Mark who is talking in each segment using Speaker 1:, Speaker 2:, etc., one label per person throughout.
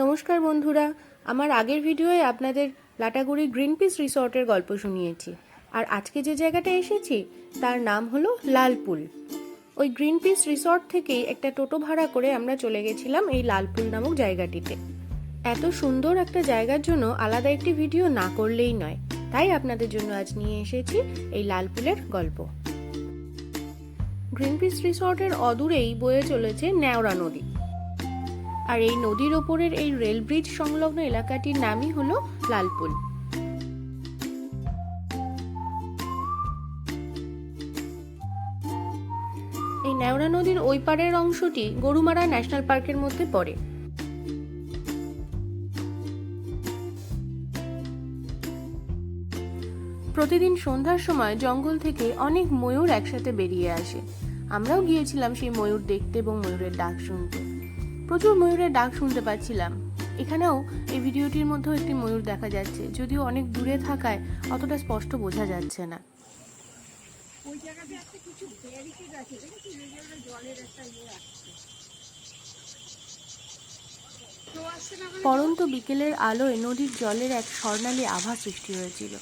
Speaker 1: নমস্কার বন্ধুরা, আমার আগের ভিডিওয়ে আপনাদের লাটাগুড়ি গ্রিন পিস রিসর্টের গল্প শুনিয়েছি। আর আজকে যে জায়গাটা এসেছি, তার নাম হলো লালপুল। ওই গ্রিন পিস রিসর্ট থেকেই একটা টোটো ভাড়া করে আমরা চলে গেছিলাম এই লালপুল নামক জায়গাটিতে। এত সুন্দর একটা জায়গার জন্য আলাদা একটি ভিডিও না করলেই নয়। তাই আপনাদের জন্য আজ নিয়ে এসেছি এই লালপুলের গল্প। গ্রিন পিস রিসর্টের অদূরেই বয়ে চলেছে ন্যাওড়া নদী। আর এই নদীর ওপরের এই রেল ব্রিজ সংলগ্ন এলাকাটির নামই হলো লালপুল। এই ন্যাওড়া নদীর ওই পারের অংশটি গরুমারা ন্যাশনাল পার্কের মধ্যে পড়ে। প্রতিদিন সন্ধ্যার সময় জঙ্গল থেকে অনেক ময়ূর একসাথে বেরিয়ে আসে। আমরাও গিয়েছিলাম সেই ময়ূর দেখতে এবং ময়ূরের ডাক শুনতে। প্রচুর ময়ূরের ডাক শুনতে পাচ্ছিলাম। এখানেও এই ভিডিওটির মধ্যেও একটি ময়ূর দেখা যাচ্ছে যদিও অনেক দূরে থাকায় অতটা স্পষ্ট বোঝা যাচ্ছে না।
Speaker 2: ওই জায়গাতে একটা কিছু ব্যারিকেড আছে দেখেছিস জলের একটা ইয়ে আসছে
Speaker 1: পরন্ত বিকেলের আলোয় নদীর জলের এক স্বর্ণালী আভা সৃষ্টি হয়েছিল।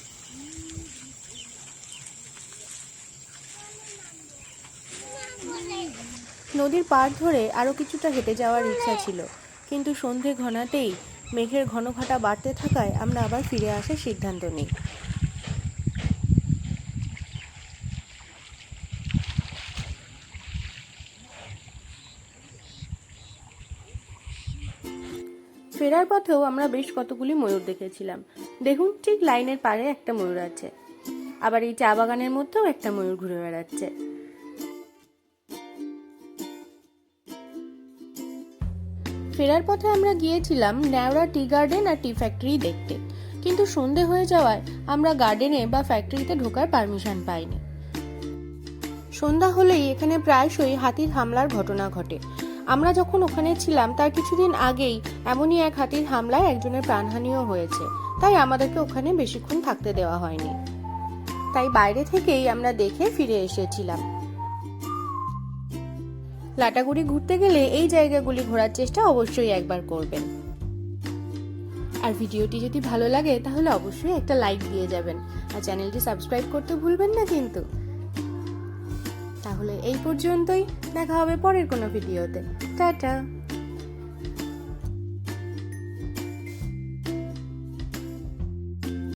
Speaker 1: নদীর পাড় ধরে আরও কিছুটা হেঁটে যাওয়ার ইচ্ছা ছিল। কিন্তু সন্ধে ঘনাতেই মেঘের ঘনঘটা বাড়তে থাকায় আমরা আবার ফিরে আসার সিদ্ধান্ত নিই। ফেরার পথেও আমরা বেশ কতগুলি ময়ূর দেখেছিলাম। দেখুন, ঠিক লাইনের পাড়ে একটা ময়ূর আছে। আবার এই চা বাগানের মধ্যেও একটা ময়ূর ঘুরে বেড়াচ্ছে। ফেরার পথে আমরা গিয়েছিলাম ন্যাওড়া টি গার্ডেন আর টি ফ্যাক্টরি দেখতে। কিন্তু সন্ধে হয়ে যাওয়ায় আমরা গার্ডেনে বা ফ্যাক্টরিতে ঢোকার পারমিশন পাইনি। সন্ধ্যা হলেই এখানে প্রায়শই হাতির হামলার ঘটনা ঘটে। আমরা যখন ওখানে ছিলাম, তার কিছুদিন আগেই এমনই এক হাতির হামলায় একজনের প্রাণহানিও হয়েছে। তাই আমাদেরকে ওখানে বেশিক্ষণ থাকতে দেওয়া হয়নি। তাই বাইরে থেকেই আমরা দেখে ফিরে এসেছিলাম। লাটাগুড়ি ঘুরতে গেলে এই জায়গাগুলি ঘোরার চেষ্টা অবশ্যই একবার করবেন। আর ভিডিওটি যদি ভালো লাগে, তাহলে অবশ্যই একটা লাইক দিয়ে যাবেন। আর চ্যানেলটি সাবস্ক্রাইব করতে ভুলবেন না কিন্তু। তাহলে এই পর্যন্তই। দেখা হবে পরের কোনো ভিডিওতে। টাটা।